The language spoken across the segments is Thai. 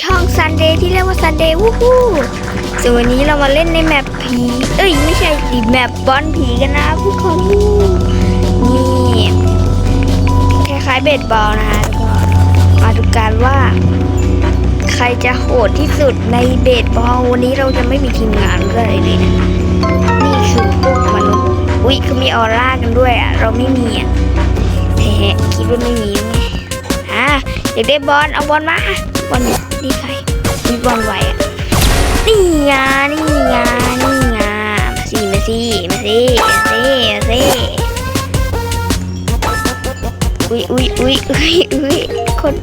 ช่องซันเดย์ที่เรียกว่าซันเดย์วู้ฮู้ส่วนวันนี้เรามาเล่นในแมปผี เอ้ยไม่ใช่ดิแมปบอลผีกันนะทุกคนนี่คล้ายๆเบสบอลนะคะทุกคนมาดูกันว่า ใครจะโหดที่สุดในเบสบอลวันนี้เราจะไม่มีทีมงานเลยเลยนะนี่คือพวกมนุษย์อุ๊ยคือมีออร่ากันด้วยอะเราไม่มีอะเฮ้คิดว่าไม่มีไงอะอยากได้บอลเอาบอลมาบอล นี่ใครมีบอลไหวอะนี่ไงนี่ไงนี่ไงมาสิมาสิมาสิมาสิมาสิอุ๊ยอุ๊ยอุ๊ยอุ๊ยอุ๊ยคน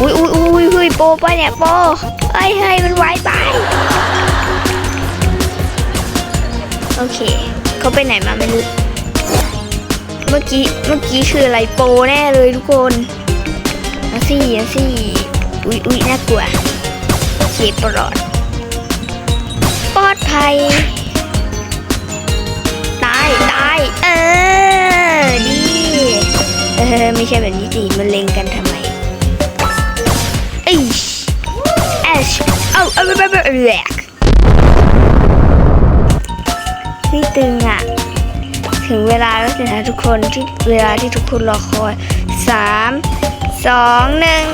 อุ๊ยอุ๊ยอุ๊ยอุ๊ยโปไปเนี่ยโปเอ้ยเฮ้ยมันไวไปโอเคเขาไปไหนมาไม่รู้เมื่อกี้เมื่อกี้คืออะไรโปแน่เลยทุกคนมาสิมาสิ อุ๊ยอุ๊ยน่ากลัวโอเคปลอด ปลอดภัย ตายตายเออ ดี เออ ไม่ใช่แบบนี้สิมันเล็งกันทำไมเอ้ยแอชเอาเอาเอาเอาเอาแหลกพี่ตึงอะ ถึงเวลาแล้วสินะทุกคนที่เวลาที่ทุกคนรอคอยสามสองหนึ่ง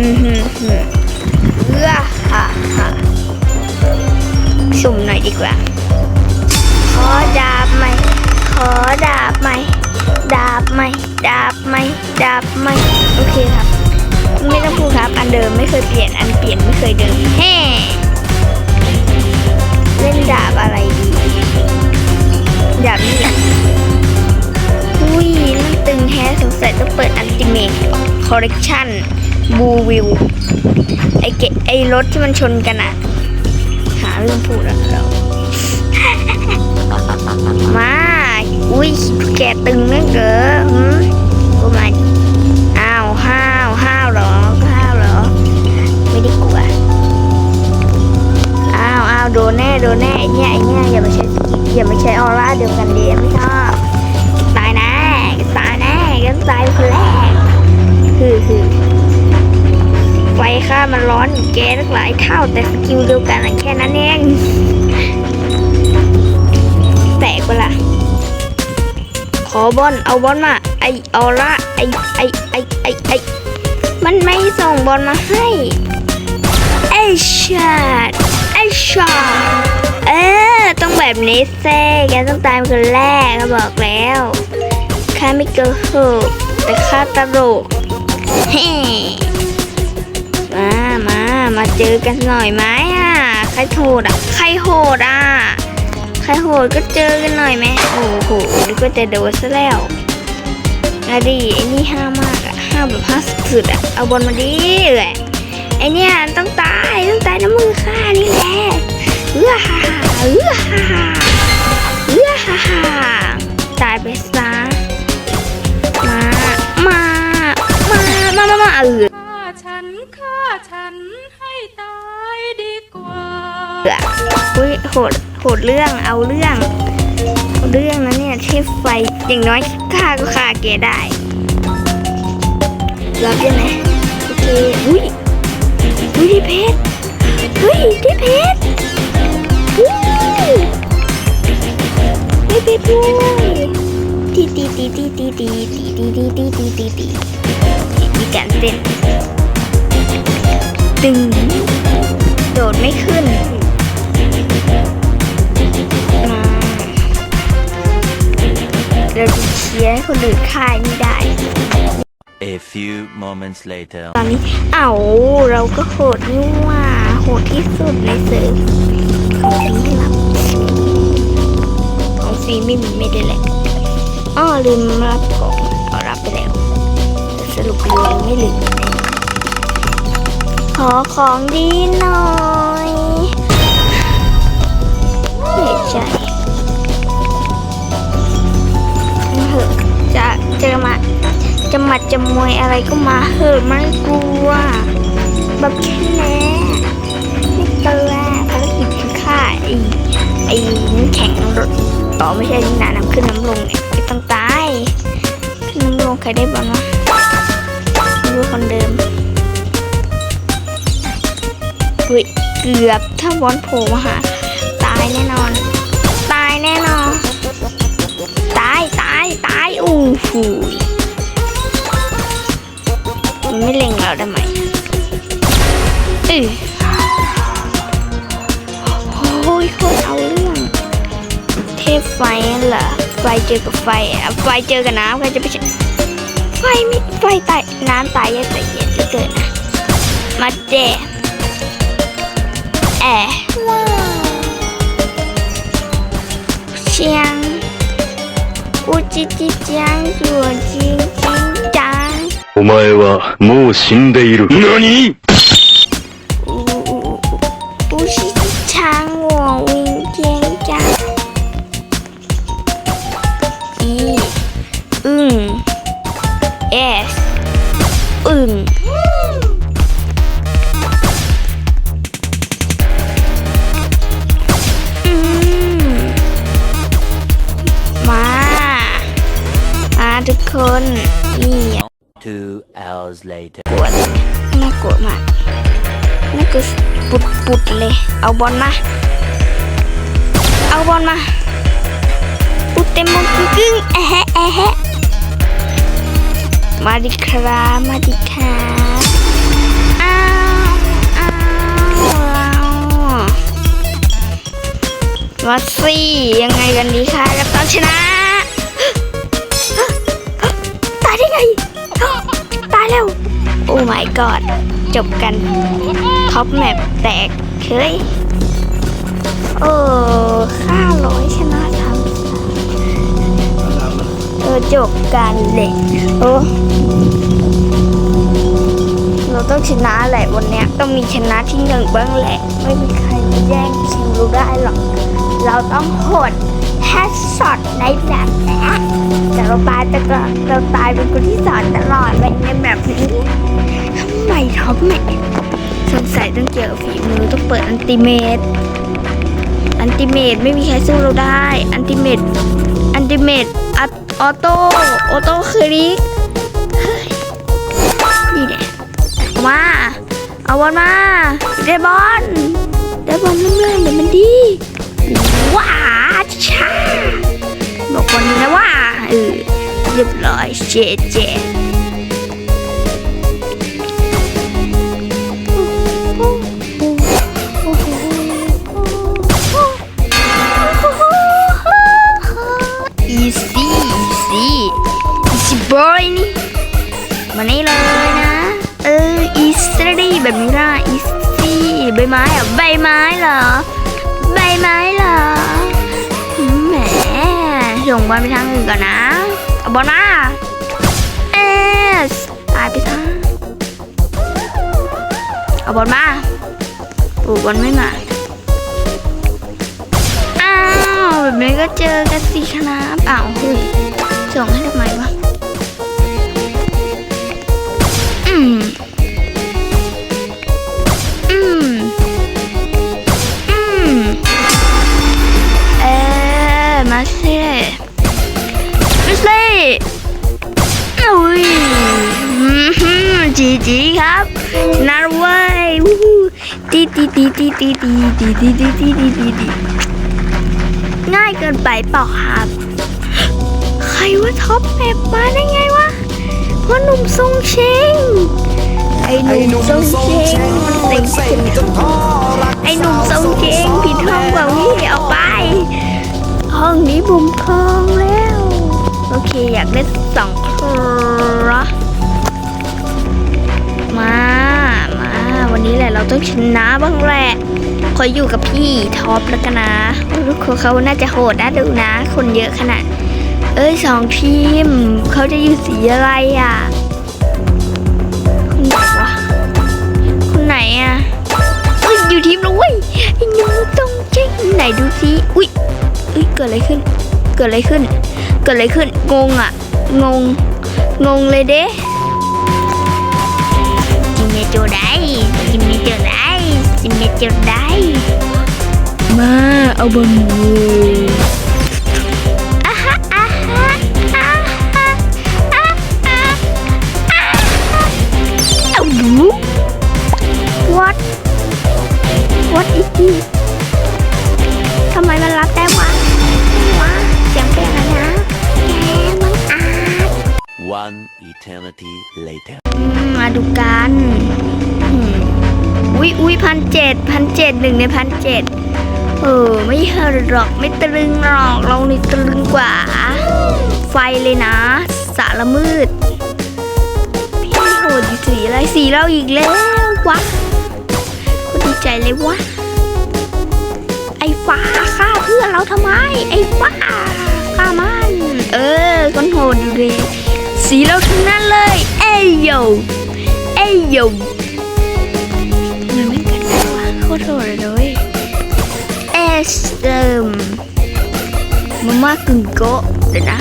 เอื้อฮ่าฮ่าสุ่มหน่อยดีกว่า ขอดาบไหม ขอดาบไหม ดาบไหม ดาบไหม ดาบไหม โอเคครับ ไม่ต้องพูดครับ อันเดิมไม่เคยเปลี่ยน อันเปลี่ยนไม่เคยเดิมแฮ่เล่นดาบอะไรดี ดาบนี่อุ้ยตึงแฮสงสัยต้องเปิดอันติเมทคอร์เรคชั่น บูวิว ไอเกะไอรถที่มันชนกันอะหาเรื่องพูดอะเรามาอุ้ยแกตึงเหลือเกินหืมประมาณอ้าวห้าวห้าวเหรอห้าวเหรอ ไม่ได้กลัวอ้าวอ้าวโดนแน่โดนแน่ไอเนี้ยไอเนี้ยอย่ามาใช้สกิอย่ามาใช้ออร่าเดียวกันเดียไม่ชอบตายแน่ตายแน่กันตายคนแรกคือคือ ฟข้ามันร้อนแกตั้งหลายเท่าแต่สกิลเดียวกันอะแค่นั้นเองแตกไปละขอบอลเอาบอลมา ไอออร่าไอไอไอไอไอมันไม่ส่งบอลมาให้ไอช็อตไอช็อตเออต้องแบบนี้เซ่แกต้องตามคนแรกก็บอกแล้วข้าไม่โกหกแต่ข้าตลกเฮ้ มามาเจอกันหน่อยไหมอะ ใครโหดอะ ใครโหดอะ ใครโหดก็เจอกันหน่อยไหมโอ้โหนี่ก็จะโดนซะแล้วอะดิไอ้นี่ห้ามมากอะห้ามแบบห้าสุดอะ เอาบอลมาดิแหละไอเนี่ยต้องตายต้องตายน้ำมือข้านี่แหละเอื้อฮ่าฮ่าเอื้อฮ่าฮ่าเอื้อฮ่าฮ่าตายไปซะมา มา มา มา มา มาเออ อุ้ยโหดโหดเรื่องเอาเรื่องเอาเรื่องนะเนี่ยเที่ไฟอย่างน้อยข้าก็ฆ่าแกได้รับยังไงโอเคอุ้ยอุ้ยได้เพชรเฮ้ยได้เพชรอุ้ยได้เพชรด้ยตีตีตีตีตีตีตีตีตีตีตีตีตีมีการเต้นตึงโดดไม่ขึ้น เราจะเชียร์ให้คนอื่นค่ายไม่ได้ A few moments later. ตอนนี้เอ้าเราก็โหดนี่หว่าโหดที่สุดในเซิร์ฟของฟรีให้รับของฟรีไม่มีไม่ได้แหละอ้อลืมรับของเอารับไปแล้วแต่สรุปลืมไม่ลืมขอของดีหน่อยเหนื่อยใจ จอมาจะมาจะมวยอะไรก็มาเหอะไม่กลัวแบบแค่นี้ไม่ตัวภารกิจคือฆ่าไอ้ไอ้น้ำแข็งรถต่อไม่ใช่น้ำน้ำขึ้นน้ำลงเนี่ยจะต้องตายน้ำลงใครได้บ้างวะดูคนเดิมเกือบถ้าวอนโผล่มาหาตายแน่นอนายอู้หูมันไม่เล็งเราได้ไหมเออโอ้ยโคตรเอาเรื่อง เทพไฟเหรอไฟเจอกับไฟอะไฟเจอกับน้ำใครจะไปเจอไฟไม่ไฟตายน้ำตายย็นแต่เย็นเหลือเกินนะมาเจแอเชียง おちちちゃんおちんちんちゃん。お前はもう死んでいる。何？不是。 คนนี่ Two hours later. ปวดน่ากลัวมากน่ากลัวปุดปุดเลย เอาบอลมา เอาบอลมา ปุดเต็มมงกึ่งกึ่งแอะแฮะแอะแฮะมาดิครับมาดิครับอ้าวอ้าวมาสิยังไงกันดีคะกับตอนชนะ แล้ว โอ้ my god จบกัน ท็อปแมปแตกเฮ้ยเออห้าร้อยชนะทำเออจบกันเลยโอ้เราต้องชนะแหละวันเนี้ยต้องมีชนะที่หนึ่งบ้างแหละ ไม่มีใครมาแย่งชิงเราได้หรอก เราต้องโหดแฮชช็อตในแบบนี้แต่เราตายแต่ก็เราตายเป็นคนที่สอนตลอดเลยในแบบนี้ทำไมท็อปแม่สงสัยต้องเกี่ยวกับฝีมือต้องเปิดอันติเมตอันติเมตไม่มีใครสู้เราได้ อันติเมตอันติเมตออโต้ออโต้คือลิกเฮ้ยนี่แหละเอามา เอาบอลมาได้บอลได้บอลเรื่อยๆเดี๋ยวมันดี เรียบร้อยเจเจอีซี่อีซี่อีซี่บอยนี่มานี่เลยนะ เอออีซี่แบบนี้ล่ะอีซี่ใบไม้อะใบไม้เหรอ ใบไม้เหรอ แหม ส่งบอลไปทางอื่นก่อนนะ บอลมาเอสตายไปซะเอาบอลมาปูบอลไม่มาอ้าวแบบนี้ก็เจอกันสิคณะเปล่าส่งให้ทำไมวะ จีจีครับนะแล้วเว้ยวู้ฮู้ตีตีตีตีตีตีตีตีตีตีตีตีตีง่ายเกินไปเปล่าครับ ใครว่าท็อปแมปมาได้ไงวะพ่อหนุ่มทรงเชงไอ้หนุ่มทรงเชงมันเต็งขึ้นไอ้หนุ่มทรงเจงผิดห้องกว่าพี่เอาไป ห้องนี้บุมคลองแล้ว โอเคอยากได้สองครอ เราต้องชนะบ้างแหละขออยู่กับพี่ท็อปแล้วกันนะโอ้ยทุกเขาน่าจะโหดนะดูนะ คนเยอะขนาด เอ้ยสองทีมเขาจะอยู่สีอะไรอะคนไหนวะคนไหนอะเอ้ยอยู่ทีมเราเว้ยไอ้หนูต้องเจ๊งไหนดูสิอุ้ยอุ้ยเกิดอะไรขึ้น เกิดอะไรขึ้น เกิดอะไรขึ้นงงอะงงงงเลยเด้จิมเมโจได้จิมเม จะได้ มาเอาบนมือ เจ็ดพันเจ็ดหนึ่งในพันเจ็ดเออ ไม่เฮอหรอกไม่ตรึงหรอก เรานี่ตรึงกว่า ไฟเลยนะ สารมืด พี่โหดสีอะไรสีเราอีกแล้ววะก็ดีใจเลยวะ ไอ้ฟ้าฆ่าเพื่อนเราทำไม ไอ้ฟ้าฆ่ามัน เออคนโหดอยู่เลยสีเราทั้งนั้นเลย เอ้ยโยเอ้ยโย ได้วะโคตรโหดเลยด้วยเอสเติมมาม่ากึ่งโกะเดี๋ยวนะ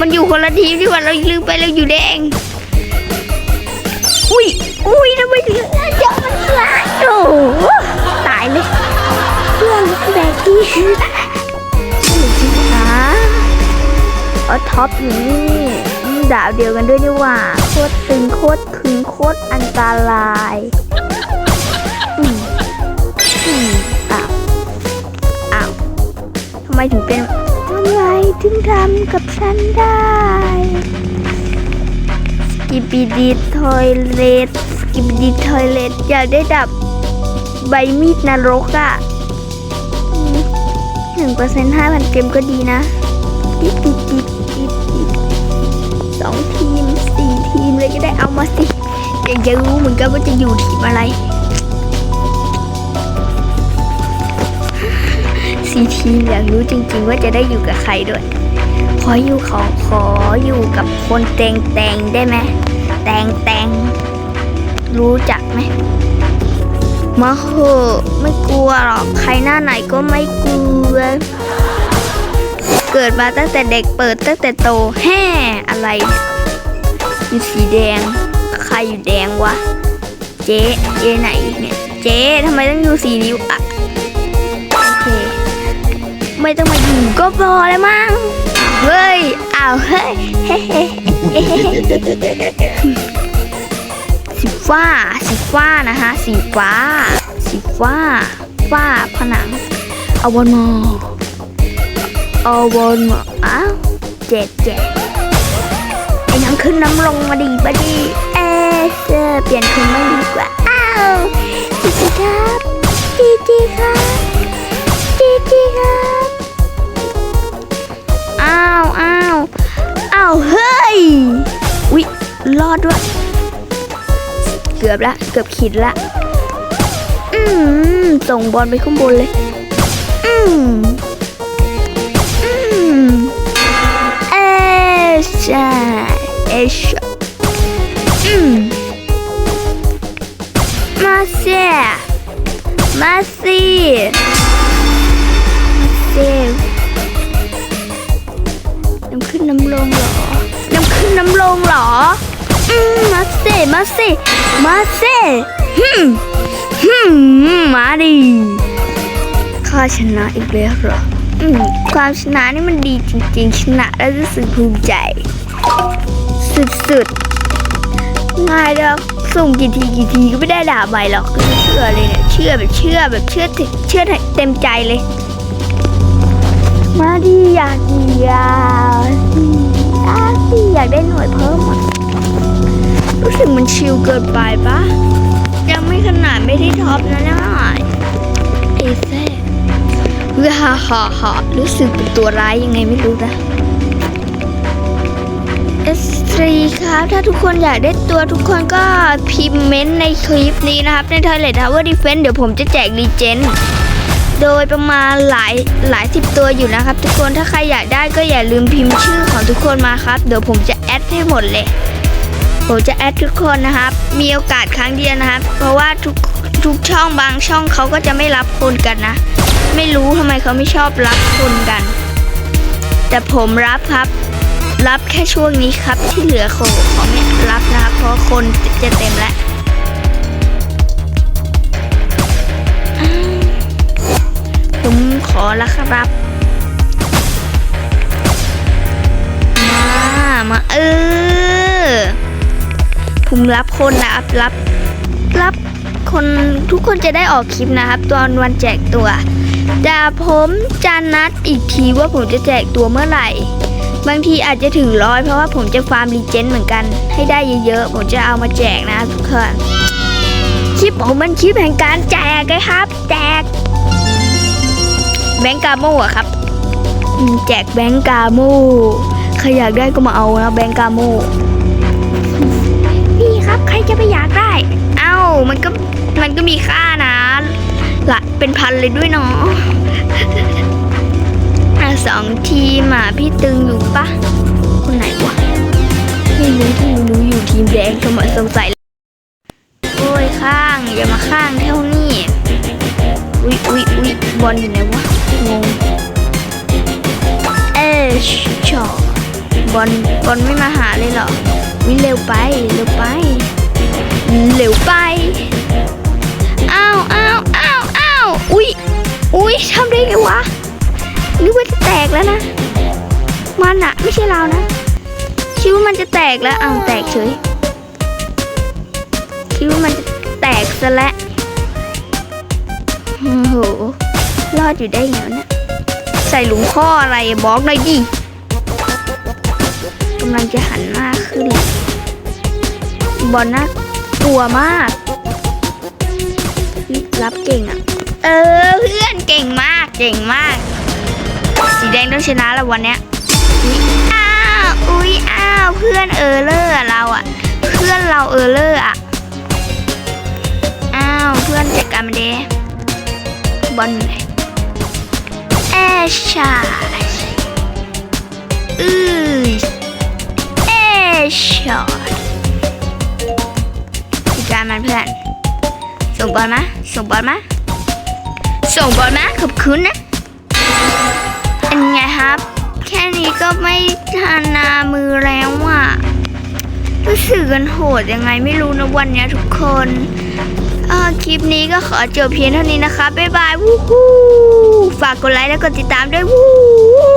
มันอยู่คนละทีมที่ว่าเราลืมไปเราอยู่แดง อุ้ยอุ้ยทำไมถึงเจอมันสลายโอ้โหตายเลยเพื่อนแบกที่นี่สิคะอ๋อท็อปอยู่นี่อืมดาวเดียวกันด้วยนี่หว่า โคตรตึงโคตรขึงโคตรอันตราย ไมถึงเป็นทำไมถึงทำกับฉันได้สกิปดีทอยเลตสกิปดีทอยเลตอยากได้ดับใบมีดนรกอะหนึ่งเปอร์เซ็นต์ห้าพันเกมก็ดีนะดิดดิดดิดดิดดิดสองทีมสี่ทีมเลยก็ได้เอามาสิอยากจะรู้เหมือนกันว่าจะอยู่ทีมอะไร สี่ทีอยากรู้จริงๆ ว่าจะได้อยู่กับใครด้วย ขออยู่ขอขออยู่กับคนแตงแตงได้ไหมแตงแตงรู้จักไหมมาเหอะไม่กลัวหรอกใครหน้าไหนก็ไม่กลัว เกิดมาตั้งแต่เด็กเปิดตั้งแต่โตแห่อะไรเนี่ยอยู่สีแดง ใครอยู่แดงวะ เจ๊เจ๊ไหนเนี่ย เจ๊ทำไมต้องอยู่สีนิ้วอะโอเค ไม่ต้องมาอยู่ก็พอแล้วมั้ง เฮ้ย อ้าว เฮ้ยเฮ้เฮ้เฮ้เฮ้สีฟ้า สีฟ้านะคะสีฟ้า สีฟ้า ฟ้าผนัง เอาบอลมาเอาบอลมาอ้าวเจ็ดเจ็ดไอ้น้ำขึ้นน้ำลงมาดีบดีเอเซอร์เปลี่ยนคืนไม่ดีกว่า อ้าวจีจีครับจีจีครับ อ้าวอ้าวอ้าวเฮ้ยอุ๊ยรอดด้วย เกือบละ เกือบขีดละ อืมส่งบอลไปข้างบนเลย อืมอืมเอชเอชอืมมาเซียมาซีมาเซีย น้ำลงเหรอ น้ำขึ้นน้ำลงเหรอ อืมมาเซมาเซมาเซฮึมฮึมมาดิข้าชนะอีกแล้วเหรอ อืมความชนะนี่มันดีจริงๆ ชนะแล้วรู้สึกภูมิใจ สุดๆง่ายแล้วสุ่มกี่ทีกี่ทีก็ไม่ได้ด่าใบหรอกเชื่อเลยเนี่ย เชื่อแบบเชื่อแบบเชื่อเชื่อเต็มใจเลย มาดีอยากดีอยากดีอยากดีอยากได้หน่วยเพิ่มอะรู้สึกมันชิลเกินไปปะยังไม่ขนาดไม่ได้ท็อปนะน่าเอเซ่เฮฮาฮ่าฮ่ารู้สึกเป็นตัวร้ายยังไงไม่รู้นะ S3 ครับ ถ้าทุกคนอยากได้ตัวทุกคนก็พิมพ์เม้นในคลิปนี้นะครับ ใน Toilet Tower Defense เดี๋ยวผมจะแจกรีเจน โดยประมาณหลายหลายสิบตัวอยู่นะครับ ทุกคนถ้าใครอยากได้ก็อย่าลืมพิมพ์ชื่อของทุกคนมาครับ เดี๋ยวผมจะแอดให้หมดเลย ผมจะแอดทุกคนนะครับ มีโอกาสครั้งเดียวนะครับ เพราะว่าทุกทุกช่องบางช่องเขาก็จะไม่รับคนกันนะ ไม่รู้ทำไมเขาไม่ชอบรับคนกัน แต่ผมรับครับ รับแค่ช่วงนี้ครับที่เหลือของของเนี่ยรับนะครับ เพราะคนจะเต็มแล้ว อแล้วครับ มามาเออผมรับคนนะครับรับรับคนทุกคนจะได้ออกคลิปนะครับ ตอนวันแจกตัวแต่ผมจะนัดอีกทีว่าผมจะแจกตัวเมื่อไหร่ บางทีอาจจะถึงร้อยเพราะว่าผมจะฟาร์มรีเจนเหมือนกัน ให้ได้เยอะๆ ผมจะเอามาแจกนะทุกคนคลิปผมมันคลิปแห่งการแจกไงครับ แจก แบงก์กาโม่อะครับอืมแจกแบงก์กาโม่ใครอยากได้ก็มาเอานะแบงก์กาโม่พี่ครับใครจะไปอยากได้ เอ้ามันก็มันก็มีค่านะละเป็นพันเลยด้วยเนาะอะสองทีมอะพี่ตึงอยู่ปะคนไหนวะไม่รู้ที่รู้อยู่ทีมแดงสมสงสัยโอ้ยข้างอย่ามาข้างเท่านี้อุ๊ยอุ๊ยอุ๊ย บอลอยู่ไหนวะงงเอชชอบอลบอลไม่มาหาเลยเหรอวิเร็วไปเร็วไปเร็วไปอ้าวอ้าวอ้าวอ้าวอุ๊ยอุ๊ยทำได้ไงวะนึกว่าจะแตกแล้วนะมันอะไม่ใช่เรานะคิดว่ามันจะแตกแล้วอ้าวแตกเฉยคิดว่ามันจะแตกซะแล้วโอ้โห อดอยู่ได้ไงวะเนะใส่หลุมข้ออะไรบอกหน่อยดิกำลังจะหันมากขึ้น บอลน่ากลัวมากรับเก่งอะเออเพื่อนเก่งมากเก่งมาก สีแดงต้องชนะแล้ววันเนี้ยอุ๊ยอ้าวอุ๊ยอ้าวเพื่อนเออเลอร์เราอะเพื่อนเราเออเลอร์อะอ้าวเพื่อนจัดการมันเดบอลไหน แอชชาอือเอชช็อตจัดการมันเพื่อน ส่งบอลมา ส่งบอลมา ส่งบอลมา ขอบคุณนะ เป็นไงครับ แค่นี้ก็ไม่ทานามือแล้วอะรู้สึกกันโหดยังไงไม่รู้นะวันนี้ทุกคน คลิปนี้ก็ขอจบเพียงเท่านี้นะคะ บ๊ายบาย วู้ฮู้ ฝากกดไลค์และกดติดตามด้วยวู้